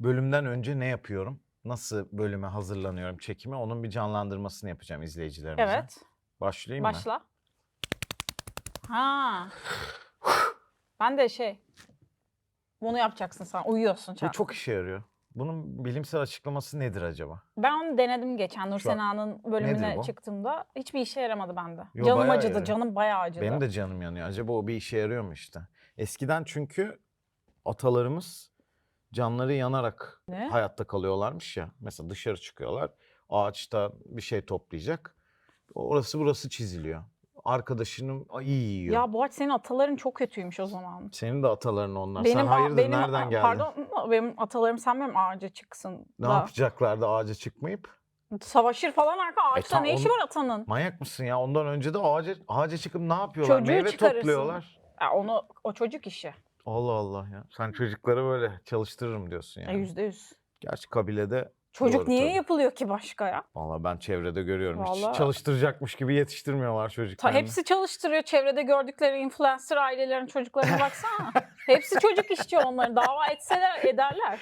bölümden önce ne yapıyorum? Nasıl bölüme hazırlanıyorum çekime? Onun bir canlandırmasını yapacağım izleyicilerimize. Evet. Başlayayım mı? Başla. Ha. Ben de şey. Bunu yapacaksın sen. Uyuyorsun Bu çok işe yarıyor. Bunun bilimsel açıklaması nedir acaba? Ben onu denedim geçen Nur Şu an- Sena'nın Nedir bölümüne bu? çıktığımda. Hiçbir işe yaramadı bende. Yo, canım bayağı acıdı. yarıyor. Canım bayağı acıdı. Benim de canım yanıyor. Acaba o bir işe yarıyor mu işte? Eskiden çünkü atalarımız canları yanarak Ne? hayatta kalıyorlarmış ya. Mesela dışarı çıkıyorlar. Ağaçta bir şey toplayacak. Orası burası çiziliyor. Arkadaşının iyi yiyor. Ya Boğaç senin ataların çok kötüymüş o zaman. Senin de ataların onlar. Benim, Sen hayırdır benim, nereden geldin? Pardon benim atalarım sen benim ağaca çıksın. Ne da. yapacaklardı ağaca çıkmayıp? Savaşır falan arka ağaçta tam ne işi var atanın? Manyak mısın ya? Ondan önce de ağaca, ağaca çıkıp ne yapıyorlar? Çocuğu Meyve çıkarırsın. topluyorlar. Ya onu o çocuk işi. Allah Allah ya. Sen çocukları böyle çalıştırırım diyorsun Ya yani. Yüzde yüz. Gerçi kabilede Çocuk Doğru, niye tabii. yapılıyor ki başka ya? Valla ben çevrede görüyorum. Hiç Vallahi- çalıştıracakmış gibi yetiştirmiyorlar Ta, çocuklarını. hepsi çalıştırıyor. Çevrede gördükleri influencer ailelerin çocuklarına baksana. hepsi çocuk işçi onların. Dava etseler ederler.